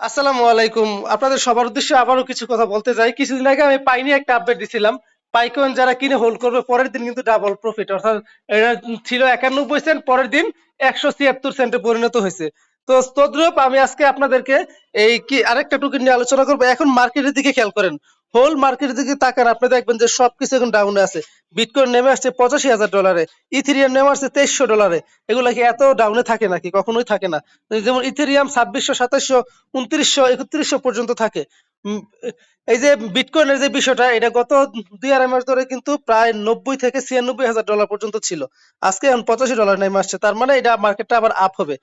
আসসালামু আলাইকুম। আপনাদের সবার উদ্দেশ্যে আবারও কিছু কথা বলতে চাই। কিছুদিন আগে আমি পাইনি একটা আপডেট দিছিলাম। পাইকন যারা কিনে হোল্ড করবে, পরের দিন কিন্তু ডাবল প্রফিট অর্থাৎ এটা ছিল একানব্বই সেন্ট পরের দিন একশো ছিয়াত্তর সেন্টে পরিণত হয়েছে। তো তদ্রুপ আমি আজকে আপনাদেরকে এই কি আরেকটা টুকিন নিয়ে আলোচনা করব। এখন মার্কেটের দিকে খেয়াল করেন। হোল মার্কেটের দিকে তাকান, আপনি দেখবেন যে সবকিছু এখন ডাউনে আছে। বিটকয়েন নেমে আসছে পঁচাশি হাজার ডলারে ইথিরিয়াম নেমে আসছে তেইশশো ডলারে এগুলা কি এত ডাউনে থাকে নাকি? কখনোই থাকে না। যেমন ইথেরিয়াম ছাব্বিশশো, সাতাশশো, উনত্রিশশো, একত্রিশশো পর্যন্ত থাকে। এই যে বিটকয়েনের যে বিষয়টা, এটা গত দুই আড়াই মাস ধরে কিন্তু প্রায় নব্বই থেকে ছিয়ানব্বই হাজার ডলার পর্যন্ত ছিল। আজকে এখন পঁচাশি ডলার নেমে আসছে। তার মানে এটা মার্কেটটা আবার আপ হবে।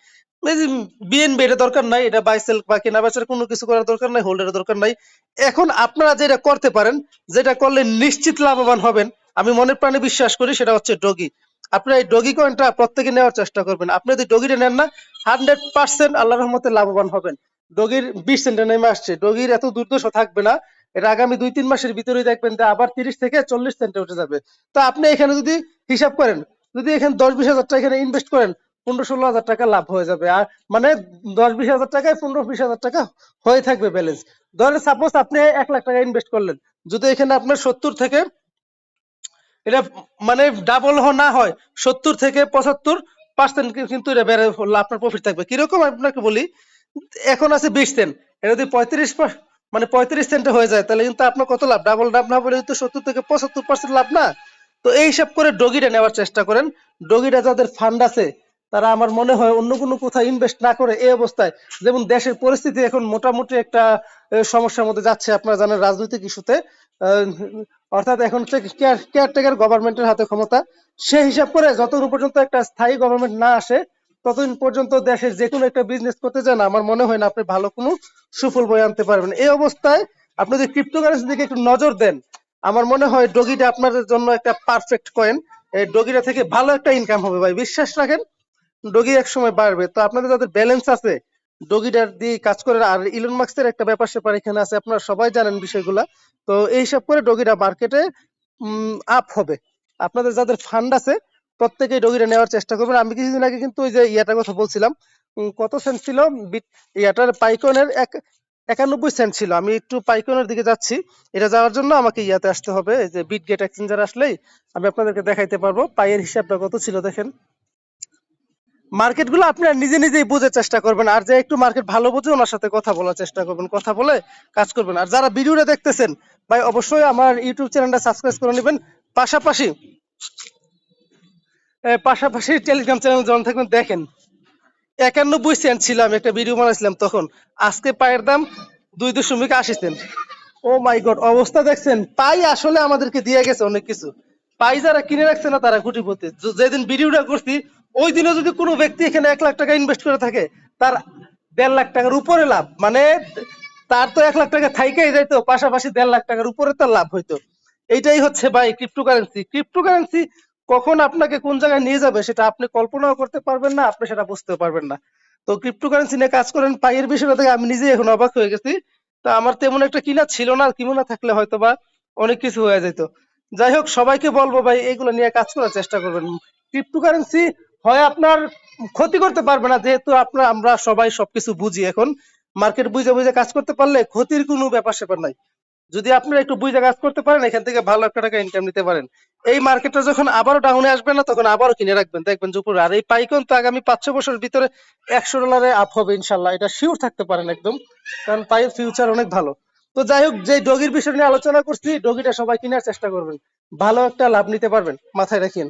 বিএনবি এটা দরকার নাই, এটা বাই সেল বা কেনা বেচার কোনো কিছু করার দরকার নাই হোল্ডের দরকার নাই। এখন আপনারা যেটা করতে পারেন, যেটা করলে নিশ্চিত লাভবান হবেন, আমি মনের প্রাণে বিশ্বাস করি, সেটা হচ্ছে ডগি। আপনারা এই ডগি কয়েনটা প্রত্যেকে নেওয়ার চেষ্টা করবেন। আপনি যদি ডগিটা নেন না হান্ড্রেড পার্সেন্ট আল্লাহ রহমতে লাভবান হবেন। ডগির বিশ সেন্টে নেমে আসছে। ডগির এত দুর্দশ থাকবে না। এটা আগামী দুই, তিন মাসের ভিতরেই দেখবেন যে আবার তিরিশ থেকে চল্লিশ সেন্টে উঠে যাবে। তো আপনি এখানে যদি হিসাব করেন, যদি এখানে দশ, বিশ হাজার টাকা এখানে ইনভেস্ট করেন পনেরো ষোলো হাজার টাকা লাভ হয়ে যাবে। আর মানে দশ বিশ হাজার টাকায় পনেরো বিশ হাজার টাকা হয়ে থাকবে ব্যালেন্স ধরেন সাপোজ আপনি এক লাখ টাকা ইনভেস্ট করলেন। যদি এখানে আপনার সত্তর থেকে এটা মানে ডাবল না হয়, সত্তর থেকে পঁচাত্তর পার্সেন্ট কিন্তু এটা বেড়ে আপনার প্রফিট থাকবে। কীরকম আপনাকে বলি, এখন আছে বিশ সেন্ট এটা যদি পঁয়ত্রিশ মানে পঁয়ত্রিশ সেন্টে হয়ে যায়, তাহলে কিন্তু আপনার কত লাভ? ডাবল লাভ না বলে কিন্তু সত্তর থেকে পঁচাত্তর পার্সেন্ট লাভ না। তো এই হিসাব করে ডগিটা নেওয়ার চেষ্টা করেন। ডগিটা যাদের ফান্ড আছে তারা আমার মনে হয় অন্য কোনো কোথাও ইনভেস্ট না করে এই অবস্থায়। যেমন দেশের পরিস্থিতি এখন মোটামুটি একটা সমস্যার মধ্যে যাচ্ছে, আপনারা জানেন রাজনৈতিক ইস্যুতে। অর্থাৎ এখন হচ্ছে কেয়ারটেকার গভর্নমেন্টের হাতে ক্ষমতা। সেই হিসাব করে যতদিন পর্যন্ত একটা স্থায়ী গভর্নমেন্ট না আসে, ততদিন পর্যন্ত দেশের যে কোনো একটা বিজনেস করতে যান আমার মনে হয় না আপনি ভালো কোনো সুফল বয়ে আনতে পারবেন। এই অবস্থায় আপনি যদি ক্রিপ্টোকারেন্সির দিকে একটু নজর দেন, আমার মনে হয় ডগিটা আপনাদের জন্য একটা পারফেক্ট কয়েন এই ডগিটা থেকে ভালো একটা ইনকাম হবে ভাই, বিশ্বাস রাখেন। ডগি এক সময় বাড়বে। তো আপনাদের যাদের ব্যালেন্স আছে, ডগিটার দিয়ে কাজ করে আর ইলন মাস্কের একটা ব্যাপার স্যাপার এখানে আছে, আপনারা সবাই জানেন বিষয়গুলা। তো এই হিসাব করে ডগিটা মার্কেটে আপ হবে। আপনাদের যাদের ফান্ড আছে, প্রত্যেকেই ডগিটা নেওয়ার চেষ্টা করবেন। আমি কিছুদিন আগে কিন্তু ওই যে ইয়াটার কথা বলছিলাম কত সেন্ট ছিল? ইয়াটার পাইকনের এক, একানব্বই সেন্ট ছিল। আমি একটু পাইকনের দিকে যাচ্ছি। এটা যাওয়ার জন্য আমাকে ইয়াতে আসতে হবে। যে বিট গেট এক্সচেঞ্জার আসলেই আমি আপনাদেরকে দেখাইতে পারব। পাইয়ের হিসাবটা কত ছিল দেখেন। মার্কেটগুলো আপনারা নিজে নিজেই বোঝার চেষ্টা করবেন। আর যে একটু মার্কেট ভালো বোঝে, ওনার সাথে কথা বলার চেষ্টা করবেন, কথা বলে কাজ করবেন। আর যারা ভিডিওটা দেখতেছেন, ভাই, অবশ্যই আমার ইউটিউব চ্যানেলটা সাবস্ক্রাইব করে নেবেন। পাশাপাশি পাশাপাশি টেলিগ্রাম চ্যানেল যখন থাকবেন, দেখেন, একানব্বই সেন্ট ছিল, আমি একটা ভিডিও বানাইছিলাম তখন। আজকে পায়ের দাম দুই দশমিক আশি সেন্ট ও মাই গড, অবস্থা দেখছেন। পাই আসলে আমাদেরকে দিয়ে গেছে অনেক কিছু। পাই যারা কিনে রাখছে না, তারা কোটিপতি যেদিন ভিডিওটা করছি ওই দিনে যদি কোনো ব্যক্তি এখানে এক লাখ টাকা ইনভেস্ট করে থাকে, তার দেড় লাখ টাকার উপরে লাভ। মানে তার তো এক লাখ টাকা থাইকেই যাইতো, পাশাপাশি দেড় লাখ টাকার উপরে তার লাভ হইতো। এইটাই হচ্ছে ভাই ক্রিপ্টোকারেন্সি ক্রিপ্টোকারেন্সি কখন আপনাকে কোন জায়গায় নিয়ে যাবে সেটা আপনি কল্পনাও করতে পারবেন না, আপনি সেটা বুঝতেও পারবেন না। তো ক্রিপ্টোকারেন্সি নিয়ে কাজ করেন পাইয়ের বিষয়টা থেকে আমি নিজেই এখন অবাক হয়ে গেছি। তা আমার তেমন একটা কিনা ছিল না, আর কিনা থাকলে হয়তো বা অনেক কিছু হয়ে যেত যাই হোক, সবাইকে বলব ভাই এগুলো নিয়ে কাজ করার চেষ্টা করবেন। ক্রিপ্টোকারেন্সি হয় আপনার ক্ষতি করতে পারবে না, যেহেতু আপনার, আমরা সবাই সবকিছু বুঝি এখন। মার্কেট বুঝে বুঝে কাজ করতে পারলে ক্ষতির কোনো ব্যাপার স্যাপার নাই। যদি আপনারা একটু বুঝে কাজ করতে পারেন, এখান থেকে ভালো একটা টাকা ইনকাম নিতে পারেন। এই মার্কেটটা যখন আবারও ডাউনে আসবে না, তখন আবারও কিনে রাখবেন। দেখবেন যে উপরে আর এই পাইকন তো আগামী পাঁচ ছ বছরের ভিতরে একশো ডলারে আপ হবে ইনশাল্লাহ এটা শিওর থাকতে পারেন একদম, কারণ পাইয়ের ফিউচার অনেক ভালো। তো যাই হোক যে ডগির বিষয় নিয়ে আলোচনা করছি, ডগিটা সবাই কেনার চেষ্টা করবেন। ভালো একটা লাভ নিতে পারবেন, মাথায় রাখিয়েন